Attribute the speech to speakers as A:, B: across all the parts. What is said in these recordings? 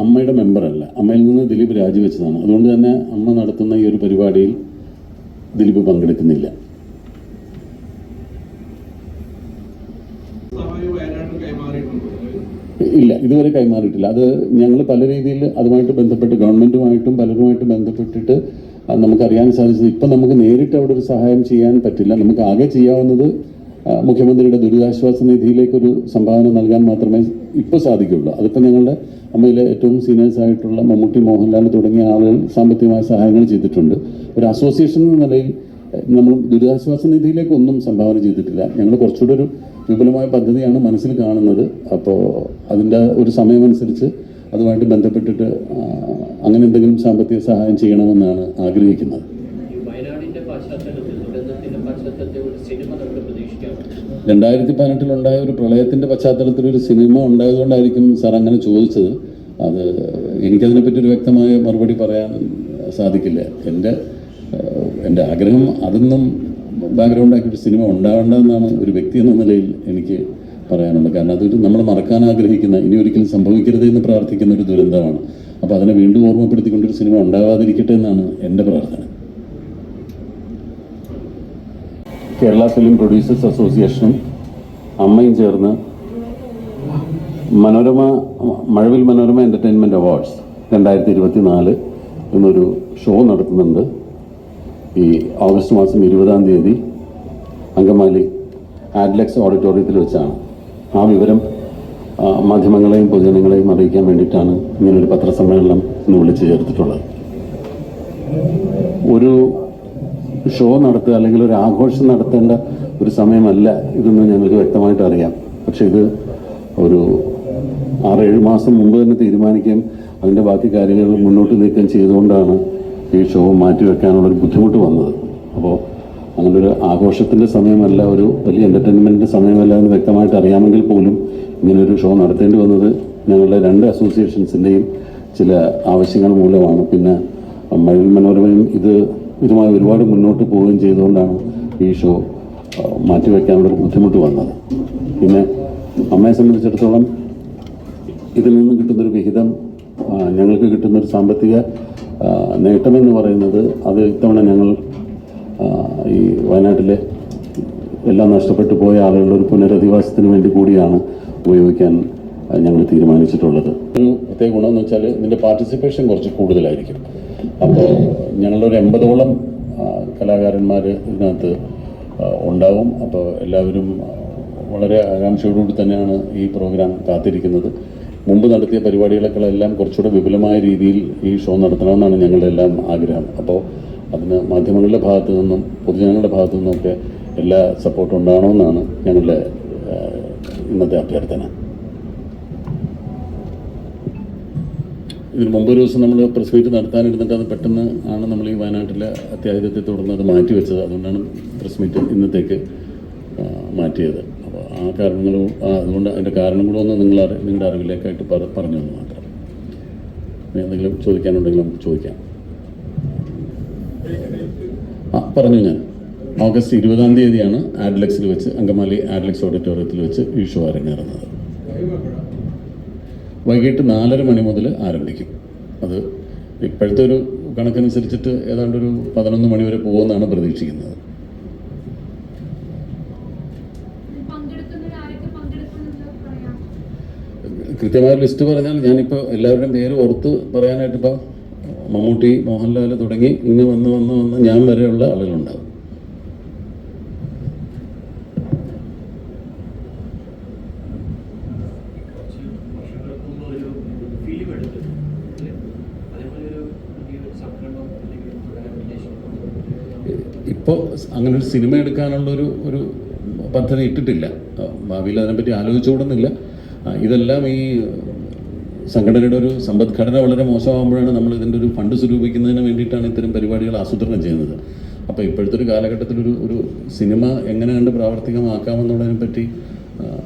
A: അമ്മയുടെ മെമ്പറല്ല അമ്മയിൽ നിന്ന് ദിലീപ് രാജിവെച്ചതാണ്. അതുകൊണ്ട് തന്നെ അമ്മ നടത്തുന്ന ഈ ഒരു പരിപാടിയിൽ ദിലീപ് പങ്കെടുക്കുന്നില്ല. ഇല്ല ഇതുവരെ കൈമാറിയിട്ടില്ല. അത് ഞങ്ങൾ പല രീതിയിൽ അതുമായിട്ട് ബന്ധപ്പെട്ട് ഗവൺമെന്റുമായിട്ടും പലരുമായിട്ട് ബന്ധപ്പെട്ടിട്ട് നമുക്ക് നമുക്കറിയാൻ സാധിച്ചത് ഇപ്പം നമുക്ക് നേരിട്ട് അവിടെ ഒരു സഹായം ചെയ്യാൻ പറ്റില്ല. നമുക്ക് ആകെ ചെയ്യാവുന്നത് മുഖ്യമന്ത്രിയുടെ ദുരിതാശ്വാസ നിധിയിലേക്കൊരു സംഭാവന നൽകാൻ മാത്രമേ ഇപ്പോൾ സാധിക്കുകയുള്ളൂ അതിപ്പോൾ ഞങ്ങളുടെ അമ്മയിലെ ഏറ്റവും സീനിയേഴ്സ് ആയിട്ടുള്ള മമ്മൂട്ടി മോഹൻലാൽ തുടങ്ങിയ ആളുകൾ സാമ്പത്തികമായ സഹായങ്ങൾ ചെയ്തിട്ടുണ്ട്. ഒരു അസോസിയേഷൻ എന്ന നിലയിൽ നമ്മൾ ദുരിതാശ്വാസ നിധിയിലേക്ക് ഒന്നും സംഭാവന ചെയ്തിട്ടില്ല. ഞങ്ങൾ കുറച്ചുകൂടെ ഒരു വിപുലമായ പദ്ധതിയാണ് മനസ്സിൽ കാണുന്നത്. അപ്പോൾ അതിന്റെ ഒരു സമയമനുസരിച്ച് അതുമായിട്ട് ബന്ധപ്പെട്ടിട്ട് അങ്ങനെ എന്തെങ്കിലും സാമ്പത്തിക സഹായം ചെയ്യണമെന്നാണ് ആഗ്രഹിക്കുന്നത്
B: ഈ വയനാടിന്റെ പശ്ചാത്തലത്തിൽ ദുരന്തത്തിന്റെ പശ്ചാത്തലത്തിൽ ഒരു സിനിമ നമുക്ക് പ്രതീക്ഷിക്കാം
A: രണ്ടായിരത്തി പതിനെട്ടിലുണ്ടായ ഒരു പ്രളയത്തിന്റെ പശ്ചാത്തലത്തിൽ ഒരു സിനിമ ഉണ്ടായതുകൊണ്ടായിരിക്കും സാർ അങ്ങനെ ചോദിച്ചത്. അത് എനിക്കതിനെപ്പറ്റി ഒരു വ്യക്തമായ മറുപടി പറയാൻ സാധിക്കില്ല. എന്റെ എന്റെ ആഗ്രഹം അതൊന്നും ബാക്ക്ഗ്രൗണ്ട് ആക്കി ഒരു സിനിമ ഉണ്ടാവേണ്ടതെന്നാണ് ഒരു വ്യക്തി എന്ന നിലയിൽ എനിക്ക് പറയാനുള്ളത്. കാരണം അതൊരു നമ്മൾ മറക്കാൻ ആഗ്രഹിക്കുന്ന ഇനി ഒരിക്കലും സംഭവിക്കരുത് എന്ന് പ്രാർത്ഥിക്കുന്ന ഒരു ദുരന്തമാണ്. അപ്പോൾ അതിനെ വീണ്ടും ഓർമ്മപ്പെടുത്തിക്കൊണ്ടൊരു സിനിമ ഉണ്ടാവാതിരിക്കട്ടെ എന്നാണ് എന്റെ പ്രാർത്ഥന. കേരള ഫിലിം പ്രൊഡ്യൂസേഴ്സ് അസോസിയേഷനും അമ്മയും ചേർന്ന് മനോരമ മഴവിൽ മനോരമ എന്റർടൈൻമെന്റ് അവാർഡ്സ് രണ്ടായിരത്തി ഇരുപത്തി നാല് എന്നൊരു ഷോ നടത്തുന്നുണ്ട്. ഈ ഓഗസ്റ്റ് മാസം ഇരുപതാം തീയതി അങ്കമാലി ആഡ്ലക്സ് ഓഡിറ്റോറിയത്തിൽ വെച്ചാണ്. ആ വിവരം മാധ്യമങ്ങളെയും പൊതുജനങ്ങളെയും അറിയിക്കാൻ വേണ്ടിയിട്ടാണ് ഇങ്ങനൊരു പത്രസമ്മേളനം ഇന്ന് വിളിച്ചു ചേർത്തിട്ടുള്ളത്. ഒരു ഷോ നടത്തുക അല്ലെങ്കിൽ ഒരു ആഘോഷം നടത്തേണ്ട ഒരു സമയമല്ല ഇതെന്ന് ഞങ്ങൾക്ക് വ്യക്തമായിട്ട് അറിയാം. പക്ഷെ ഇത് ഒരു ആറേഴ് മാസം മുമ്പ് തന്നെ തീരുമാനിക്കുകയും അതിന്റെ ബാക്കി കാര്യങ്ങൾ മുന്നോട്ട് നീക്കം ചെയ്തുകൊണ്ടാണ് ഈ ഷോ മാറ്റിവെക്കാനുള്ളൊരു ബുദ്ധിമുട്ട് വന്നത്. അപ്പോൾ അങ്ങനൊരു ആഘോഷത്തിന്റെ സമയമല്ല ഒരു വലിയ എന്റർടൈൻമെന്റിന്റെ സമയമല്ല എന്ന് വ്യക്തമായിട്ട് അറിയാമെങ്കിൽ പോലും ഇങ്ങനൊരു ഷോ നടത്തേണ്ടി വന്നത് ഞങ്ങളുടെ രണ്ട് അസോസിയേഷൻസിന്റെയും ചില ആവശ്യങ്ങൾ മൂലമാണ്. പിന്നെ മഴവിൽ മനോരമയും ഇത് ഇതുമായി ഒരുപാട് മുന്നോട്ട് പോവുകയും ചെയ്തുകൊണ്ടാണ് ഈ ഷോ മാറ്റിവെക്കാനുള്ള ബുദ്ധിമുട്ട് വന്നത്. പിന്നെ അമ്മയെ സംബന്ധിച്ചിടത്തോളം ഇതിൽ നിന്ന് കിട്ടുന്നൊരു വിഹിതം ഞങ്ങൾക്ക് കിട്ടുന്നൊരു സാമ്പത്തിക നേട്ടമെന്ന് പറയുന്നത് അത് ഇത്തവണ ഞങ്ങൾ ഈ വയനാട്ടിലെ എല്ലാം നഷ്ടപ്പെട്ടു പോയ ആളുകളുടെ ഒരു പുനരധിവാസത്തിന് വേണ്ടി കൂടിയാണ് ഉപയോഗിക്കാൻ ഞങ്ങൾ തീരുമാനിച്ചിട്ടുള്ളത്. ഒരു പ്രത്യേക ഗുണമെന്ന് വെച്ചാൽ ഇതിന്റെ പാർട്ടിസിപ്പേഷൻ കുറച്ച് കൂടുതലായിരിക്കും. അപ്പോൾ ഞങ്ങളൊരു എൺപതോളം കലാകാരന്മാർ ഇതിനകത്ത് ഉണ്ടാവും. അപ്പോൾ എല്ലാവരും വളരെ ആകാംക്ഷയോടുകൂടി തന്നെയാണ് ഈ പ്രോഗ്രാം കാത്തിരിക്കുന്നത്. മുമ്പ് നടത്തിയ പരിപാടികളെല്ലാം കുറച്ചുകൂടെ വിപുലമായ രീതിയിൽ ഈ ഷോ നടത്തണമെന്നാണ് ഞങ്ങളുടെ എല്ലാം ആഗ്രഹം. അപ്പോൾ അതിന് മാധ്യമങ്ങളുടെ ഭാഗത്തു നിന്നും പൊതുജനങ്ങളുടെ ഭാഗത്തു നിന്നൊക്കെ എല്ലാ സപ്പോർട്ടും ഉണ്ടാകണമെന്നാണ് ഞങ്ങളുടെ ഇന്നത്തെ അഭ്യർത്ഥന. ഇതിന് മുമ്പ് ഒരു ദിവസം നമ്മൾ പ്രസ് മീറ്റ് നടത്താനിരുന്നിട്ട് അത് പെട്ടെന്ന് ആണ് നമ്മൾ ഈ വയനാട്ടിലെ അത്യാഹിതത്തെ തുടർന്ന് അത് മാറ്റി വെച്ചത്. അതുകൊണ്ടാണ് പ്രസ് മീറ്റ് ഇന്നത്തേക്ക് മാറ്റിയത്. അപ്പോൾ ആ കാരണങ്ങളും അതുകൊണ്ട് അതിന്റെ കാരണം കൂടെ ഒന്ന് നിങ്ങൾ അറി നിങ്ങളുടെ അറിവിലേക്കായിട്ട് പറ പറഞ്ഞു മാത്രം. എന്തെങ്കിലും ചോദിക്കാനുണ്ടെങ്കിൽ നമുക്ക് ചോദിക്കാം. ആ പറഞ്ഞു ഞാൻ. ഓഗസ്റ്റ് ഇരുപതാം തീയതിയാണ് ആഡ്ലക്സിൽ വെച്ച് അങ്കമാലി ആഡ്ലക്സ് ഓഡിറ്റോറിയത്തിൽ വെച്ച് ഈ ഷോ അരങ്ങേറുന്നത്. വൈകിട്ട് നാലര മണി മുതൽ ആരംഭിക്കും അത് ഇപ്പോഴത്തെ ഒരു കണക്കനുസരിച്ചിട്ട് ഏതാണ്ട് ഒരു പതിനൊന്ന് മണി വരെ പോകുമെന്നാണ് പ്രതീക്ഷിക്കുന്നത്. കൃത്യമായ ലിസ്റ്റ് പറഞ്ഞാൽ ഞാനിപ്പോൾ എല്ലാവരുടെയും പേര് ഓർത്ത് പറയാനായിട്ടിപ്പോൾ മമ്മൂട്ടി മോഹൻലാൽ തുടങ്ങി ഇങ്ങനെ വന്ന് വന്ന് വന്ന് ഞാൻ വരെയുള്ള ആളുകളുണ്ടാവും
B: കുറച്ച് വർഷങ്ങൾക്ക് മുമ്പ് ഒരു ഫിലിം എടുത്തു അല്ലേ? അതേപോലെ ഒരു പുതിയൊരു സംരംഭം അല്ലെങ്കിൽ തുടരാൻ ഉദ്ദേശിക്കുന്നു
A: ഇപ്പോൾ അങ്ങനെ ഒരു സിനിമ എടുക്കാനുള്ള ഒരു പദ്ധതി ഇട്ടിട്ടില്ല. ഭാവിയിൽ അതിനെപ്പറ്റി ആലോചിച്ചുകൂടുന്നില്ല ഇതെല്ലാം ഈ സംഘടനയുടെ ഒരു സമ്പദ്ഘടന വളരെ മോശമാകുമ്പോഴാണ് നമ്മൾ ഇതിന്റെ ഒരു ഫണ്ട് സ്വരൂപിക്കുന്നതിന് വേണ്ടിയിട്ടാണ് ഇത്തരം പരിപാടികൾ ആസൂത്രണം ചെയ്യുന്നത്. അപ്പോൾ ഇപ്പോഴത്തെ ഒരു കാലഘട്ടത്തിൽ ഒരു ഒരു സിനിമ എങ്ങനെ കണ്ട് പ്രാവർത്തികമാക്കാമെന്നുള്ളതിനെ പറ്റി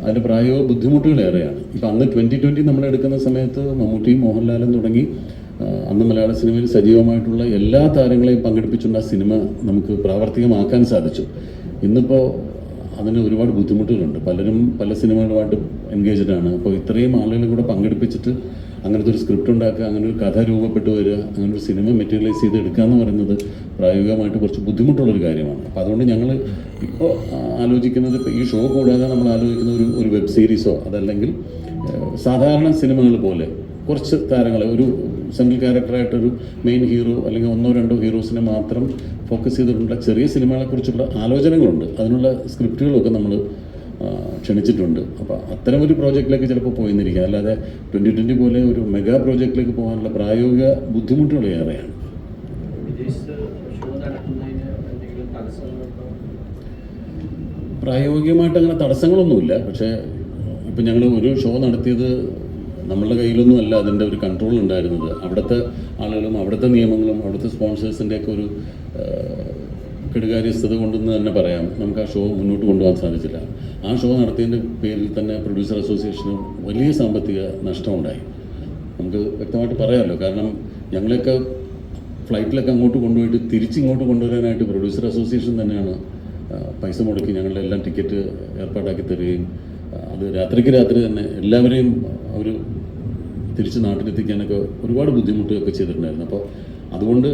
A: അതിന്റെ പ്രായോഗിക ബുദ്ധിമുട്ടുകൾ ഏറെയാണ് ഇപ്പം അന്ന് ട്വന്റി ട്വന്റി നമ്മൾ എടുക്കുന്ന സമയത്ത് മമ്മൂട്ടിയും മോഹൻലാലും തുടങ്ങി അന്ന് മലയാള സിനിമയിൽ സജീവമായിട്ടുള്ള എല്ലാ താരങ്ങളെയും പങ്കെടുപ്പിച്ചുകൊണ്ട് ആ സിനിമ നമുക്ക് പ്രാവർത്തികമാക്കാൻ സാധിച്ചു. ഇന്നിപ്പോൾ അതിന് ഒരുപാട് ബുദ്ധിമുട്ടുകളുണ്ട്. പലരും പല സിനിമകളുമായിട്ട് എൻഗേജ്ഡ് ആണ്. അപ്പോൾ ഇത്രയും ആളുകളെ കൂടെ പങ്കെടുപ്പിച്ചിട്ട് അങ്ങനത്തെ ഒരു സ്ക്രിപ്റ്റ് ഉണ്ടാക്കുക അങ്ങനെ ഒരു കഥ രൂപപ്പെട്ടു വരിക അങ്ങനെ ഒരു സിനിമ മെറ്റീരിയലൈസ് ചെയ്ത് എടുക്കുക എന്ന് പറയുന്നത് പ്രായോഗികമായിട്ട് കുറച്ച് ബുദ്ധിമുട്ടുള്ളൊരു കാര്യമാണ്. അപ്പോൾ അതുകൊണ്ട് ഞങ്ങൾ ഇപ്പോൾ ആലോചിക്കുന്നത് ഈ ഷോ കൂടാതെ നമ്മൾ ആലോചിക്കുന്ന ഒരു ഒരു വെബ് സീരീസോ അതല്ലെങ്കിൽ സാധാരണ സിനിമകൾ പോലെ കുറച്ച് താരങ്ങളെ ഒരു സെൻട്രൽ ക്യാരക്ടറായിട്ടൊരു മെയിൻ ഹീറോ അല്ലെങ്കിൽ ഒന്നോ രണ്ടോ ഹീറോസിനെ മാത്രം ഫോക്കസ് ചെയ്തിട്ടുള്ള ചെറിയ സിനിമകളെക്കുറിച്ചുള്ള ആലോചനകളുണ്ട്. അതിനുള്ള സ്ക്രിപ്റ്റുകളൊക്കെ നമ്മൾ ക്ഷണിച്ചിട്ടുണ്ട്. അപ്പോൾ അത്തരം ഒരു പ്രോജക്റ്റിലേക്ക് ചിലപ്പോൾ പോയിന്നിരിക്കുക അല്ലാതെ ട്വന്റി ട്വന്റി പോലെ ഒരു മെഗാ പ്രോജക്റ്റിലേക്ക് പോകാനുള്ള പ്രായോഗിക ബുദ്ധിമുട്ടുകൾ ഏറെയാണ്. പ്രായോഗികമായിട്ട് അങ്ങനെ തടസ്സങ്ങളൊന്നുമില്ല. പക്ഷേ ഇപ്പം ഞങ്ങൾ ഒരു ഷോ നടത്തിയത് നമ്മളുടെ കയ്യിലൊന്നും അല്ല അതിന്റെ ഒരു കൺട്രോൾ ഉണ്ടായിരുന്നത്. അവിടുത്തെ ആളുകളും അവിടുത്തെ നിയമങ്ങളും അവിടുത്തെ സ്പോൺസേഴ്സിന്റെയൊക്കെ ഒരു കെടുകാര്യസ്ഥത കൊണ്ടെന്ന് തന്നെ പറയാം. നമുക്ക് ആ ഷോ മുന്നോട്ട് കൊണ്ടുപോകാൻ സാധിച്ചില്ല. ആ ഷോ നടത്തിയതിന്റെ പേരിൽ തന്നെ പ്രൊഡ്യൂസർ അസോസിയേഷന് വലിയ സാമ്പത്തിക നഷ്ടമുണ്ടായി. നമുക്ക് വ്യക്തമായിട്ട് പറയാമല്ലോ കാരണം ഞങ്ങളെയൊക്കെ ഫ്ലൈറ്റിലൊക്കെ അങ്ങോട്ട് കൊണ്ടുപോയിട്ട് തിരിച്ചിങ്ങോട്ട് കൊണ്ടുവരാനായിട്ട് പ്രൊഡ്യൂസർ അസോസിയേഷൻ തന്നെയാണ് പൈസ മുടക്കി ഞങ്ങളുടെ എല്ലാം ടിക്കറ്റ് ഏർപ്പാടാക്കി തരികയും അത് രാത്രിക്ക് രാത്രി തന്നെ എല്ലാവരെയും അവർ തിരിച്ച് നാട്ടിലെത്തിക്കാനൊക്കെ ഒരുപാട് ബുദ്ധിമുട്ടുകയൊക്കെ ചെയ്തിട്ടുണ്ടായിരുന്നു. അപ്പോൾ അതുകൊണ്ട്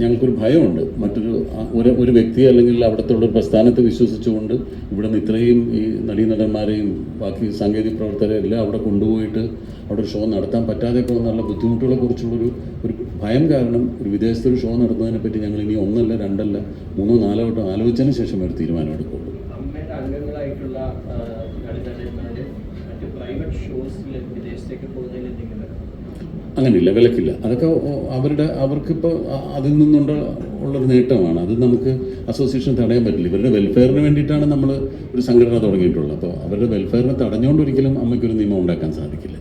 A: ഞങ്ങൾക്കൊരു ഭയമുണ്ട്. മറ്റൊരു ഒരു ഒരു വ്യക്തി അല്ലെങ്കിൽ അവിടുത്തെ ഒരു പ്രസ്ഥാനത്തെ വിശ്വസിച്ചുകൊണ്ട് ഇവിടെ നിന്ന് ഇത്രയും ഈ നടീനടന്മാരെയും ബാക്കി സാങ്കേതിക പ്രവർത്തകരെ എല്ലാം അവിടെ കൊണ്ടുപോയിട്ട് അവിടെ ഒരു ഷോ നടത്താൻ പറ്റാതെ പോകുന്നുള്ള ബുദ്ധിമുട്ടുകളെ കുറിച്ചുള്ളൊരു ഒരു ഭയം കാരണം ഒരു വിദേശത്തൊരു ഷോ നടത്തുന്നതിനെ പറ്റി ഞങ്ങൾ ഇനി ഒന്നല്ല രണ്ടല്ല മൂന്നോ നാലോ വട്ടം ആലോചിച്ചതിന് ശേഷം ഒരു തീരുമാനം എടുക്കുള്ളൂ
B: അമ്മയുടെ അംഗങ്ങളായിട്ടുള്ള ആ, നടീനടന്മാര് മറ്റ് പ്രൈവറ്റ് ഷോസിൽ വിദേശത്തേക്ക് പോകുന്നതിൽ എന്തെങ്കിലും
A: അങ്ങനെയില്ല വിലക്കില്ല അതൊക്കെ അവരുടെ അവർക്കിപ്പോൾ അതിൽ നിന്നുള്ള ഉള്ളൊരു നേട്ടമാണ്. അത് നമുക്ക് അസോസിയേഷൻ തടയാൻ പറ്റില്ല. ഇവരുടെ വെൽഫെയറിന് വേണ്ടിയിട്ടാണ് നമ്മൾ ഒരു സംഘടന തുടങ്ങിയിട്ടുള്ളത്. അപ്പോൾ അവരുടെ വെൽഫെയറിനെ തടഞ്ഞുകൊണ്ട് ഒരിക്കലും അമ്മയ്ക്കൊരു നിയമം ഉണ്ടാക്കാൻ സാധിക്കില്ല.